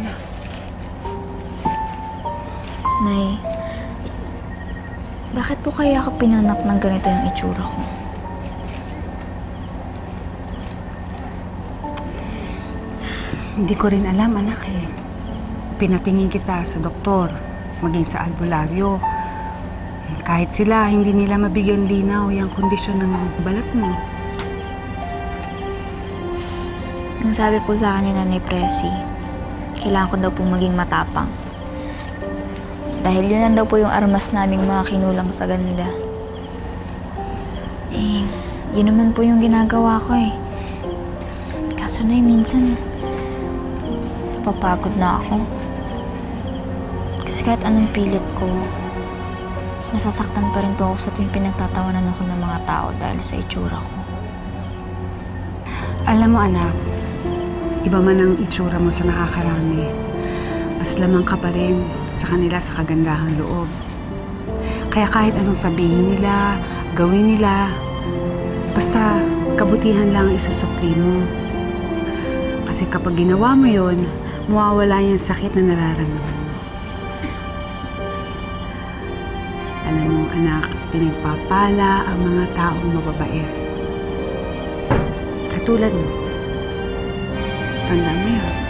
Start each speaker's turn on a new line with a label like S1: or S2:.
S1: anak. Nay, bakit po kaya ako pinanak ng ganito yung itsura ko?
S2: Hindi ko rin alam, anak eh. Pinatingin kita sa doktor, maging sa albularyo. Kahit sila, hindi nila mabigyan linaw yung kondisyon ng balat mo.
S1: Ang sabi po sa akin ni Presi, kailangan ko daw po maging matapang. Dahil yun lang daw po yung armas naming mga kinulang sa ganda. Eh, yun naman po yung ginagawa ko eh. Kaso na minsan, napapagod na ako. Kasi kahit anong pilit ko, nasasaktan pa rin po ako sa tuwing pinagtatawanan ako ng mga tao dahil sa itsura ko.
S2: Alam mo, anak, iba man ang itsura mo sa nakakarami, mas lamang ka pa rin sa kanila sa kagandahang loob. Kaya kahit anong sabihin nila, gawin nila, basta kabutihan lang ang isusukli mo. Kasi kapag ginawa mo yon, mawawala yung sakit na nararamdaman. Alam mo, anak, pinagpapala ang mga taong mababait. Katulad mo. Tanda mo yun.